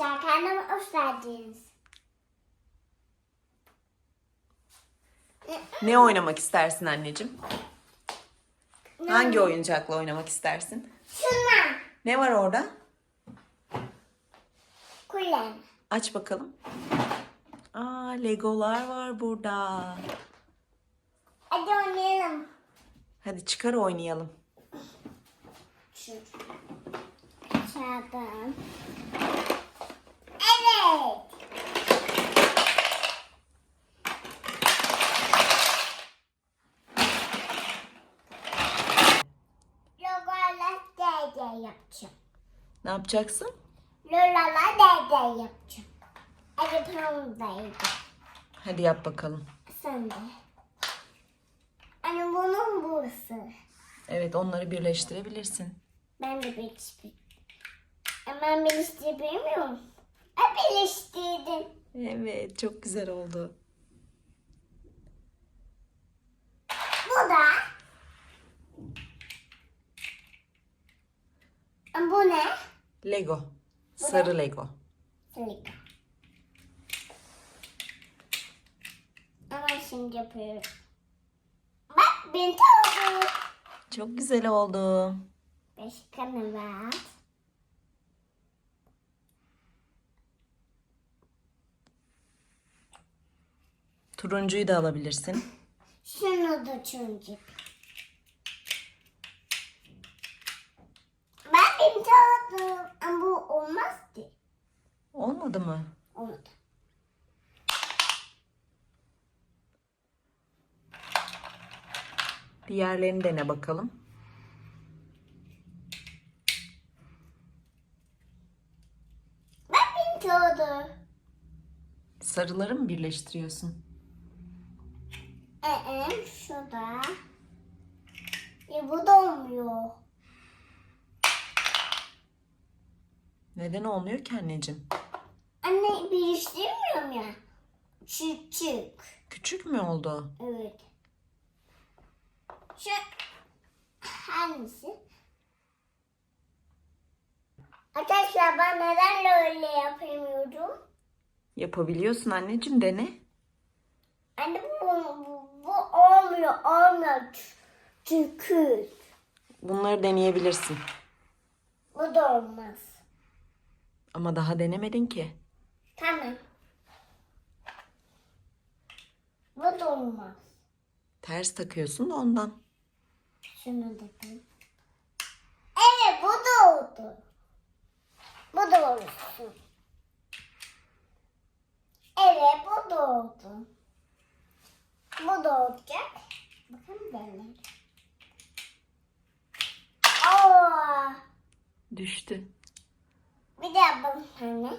Arkadaşlar kanalıma hoş geldiniz. Ne oynamak istersin anneciğim? Hangi oyuncakla oynamak istersin? Şuna. Ne var orada? Kulem. Aç bakalım. Aa, Legolar var burada. Hadi oynayalım. Hadi çıkar oynayalım. Şunu. Açalım. Evet. Lola'la dede yapacağım. Ne yapacaksın? Lola'la dede yapacağım. Hadi pamudaydı. Hadi yap bakalım. Sen de. Anne bunun burası. Evet onları birleştirebilirsin. Ben de birleştirdim. Ama ben birleştirebilmiyorum. Ben birleştirdim. Evet çok güzel oldu. Bu da. Bu ne? Lego. Sarı Lego. Silika. Ama şimdi yapıyorum. Bak bir oldu. Çok güzel oldu. Başka ne var? Turuncuyu da alabilirsin. Şunu da çünkü. Ben Ama bu olmazdı. Olmadı mı? Olmadı. Diğerlerini dene bakalım. Ben bir oldu. Sarıları mı birleştiriyorsun? Ee, şurada. E, bu da olmuyor. Neden olmuyor ki anneciğim? Anne birleştirmiyorum ya. Küçük. Küçük mü oldu? Evet. Şu hangisi? Arkadaşlar ben neden öyle yapamıyorum? Yapabiliyorsun anneciğim dene. Anne bu, bu, bu olmuyor, olmuyor. Çünkü Bunları deneyebilirsin. bu da olmaz. Ama daha denemedin ki. Tamam. Bu da olmaz. Ters takıyorsun da ondan. Şunu da koy. Evet bu da oldu. Bu da olsun. Evet bu da oldu. Bu da olacak. Bakın böyle. Oo, Düştü. Anne.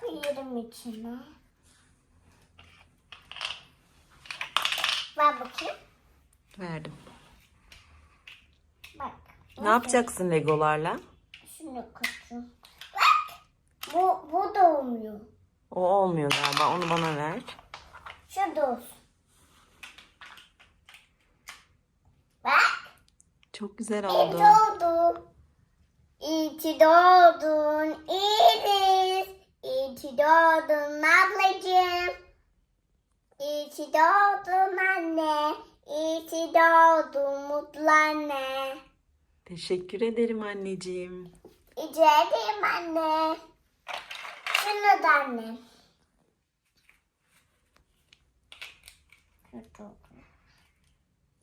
Koyarım içine. Ver bakayım. Verdim. Bak. Ne yapacaksın legolarla? Şunu koyacağım. Bak. Bu, bu da olmuyor. O olmuyor galiba. Onu bana ver. Şurada olsun. Bak. Çok güzel İyi oldu. İyi ki doğdun Iris. Ki doğdun ablacığım. İyi ki doğdun anne. İyi ki doğdun mutlu anne. Teşekkür ederim anneciğim. Rica ederim anne. Şunu da anne.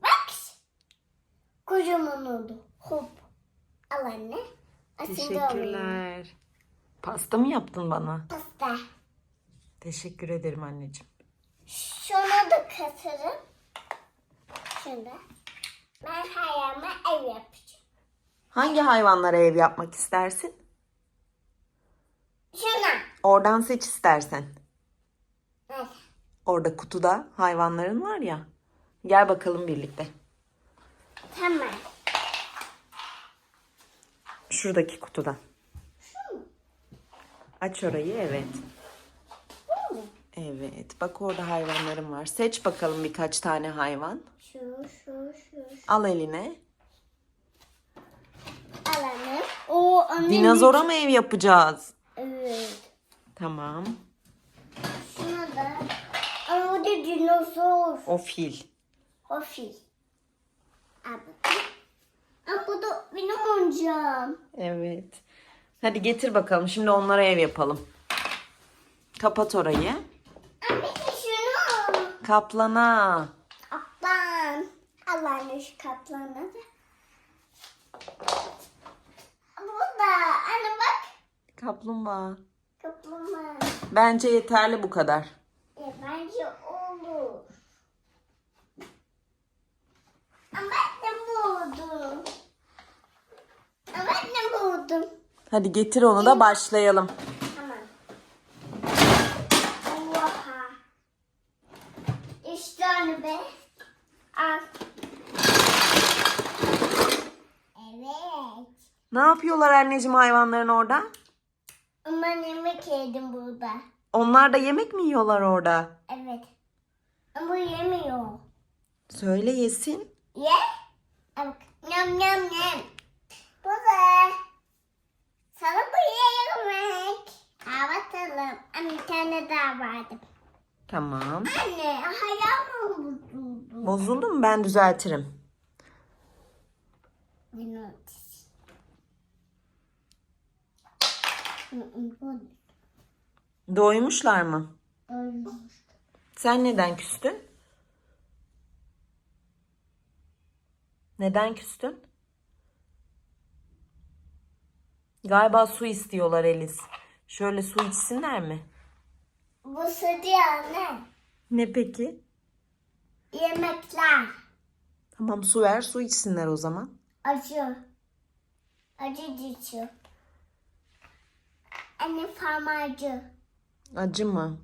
Bak. Kocaman oldu. Hop. Al anne. Aslında. Teşekkürler. Pasta mı yaptın bana? Pasta. Teşekkür ederim anneciğim. Şunu da katarım. Şunu da. Ben hayalime ev yapacağım. Hangi hayvanlara ev yapmak istersin? Şuna. Oradan seç istersen. Evet. Orada kutuda hayvanların var ya. Gel bakalım birlikte. Tamam. Şuradaki kutuda. Aç orayı evet. Evet. Bak orada hayvanlarım var. Seç bakalım birkaç tane hayvan. Şu, şu, şu. Al eline. Al anne. O anne. Dinozora mı ev yapacağız? Evet. Tamam. Şuna da. Ama bu da dinozor. O fil. O fil. Abi. Ama bu da benim oyuncağım. Evet. Hadi getir bakalım. Şimdi onlara ev yapalım. Kapat orayı. Şunu. Kaplana. Kaplan. Allah'ın şu kaplanı da. Bu da. Anne bak. Kaplumbağa. Kaplumbağa. Bence yeterli bu kadar. E, bence olur. Ama ne buldum? Ama ne buldum? Hadi getir onu da başlayalım. Tamam. Oha. İşte onu be. Al. Evet. Ne yapıyorlar anneciğim hayvanların orada? Ama yemek yedim burada. Onlar da yemek mi yiyorlar orada? Evet. Ama yemiyor. Söyle yesin. Ye. Bak. Yam yam yam. Bu da. Sana bu yemek. Al bakalım. Anne bir tane daha vardı. Tamam. Anne ayağım bozuldu. Bozuldu mu? Ben düzeltirim. Doymuşlar mı? ölmüş. Sen neden küstün? Neden küstün? Galiba su istiyorlar Elis. Şöyle su içsinler mi? Bu sütü anne. Ne peki? Yemekler. Tamam su ver su içsinler o zaman. Acı. Acı geçiyor. Anne farmacı. Acı mı?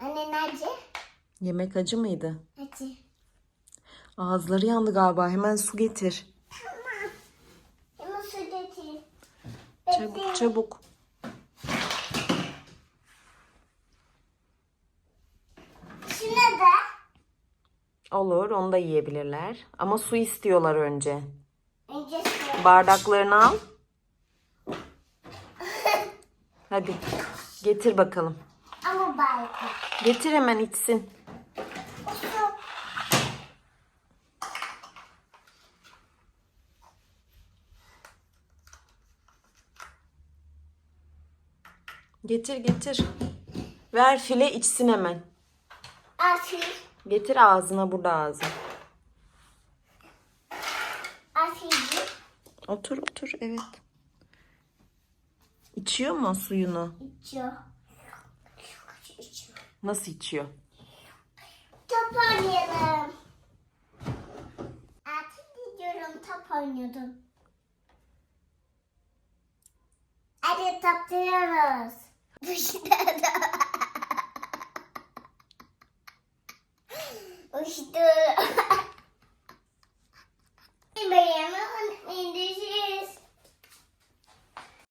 Anne ne acı? Yemek acı mıydı? Acı. Ağızları yandı galiba. Hemen su getir. Tamam. Ama su getir. Çabuk çabuk. Şuna da. Olur onu da yiyebilirler. Ama su istiyorlar önce. Önce su. Bardaklarını al. Hadi getir bakalım. Ama balık. Getir hemen içsin. Getir getir. Ver file içsin hemen. Asil. Getir ağzına burada ağzı. Asil. Otur otur evet. İçiyor mu suyunu? İçiyor. İçiyor. Nasıl içiyor? Top oynayalım. Artık gidiyorum top oynuyordum. Hadi topluyoruz. Uçtu.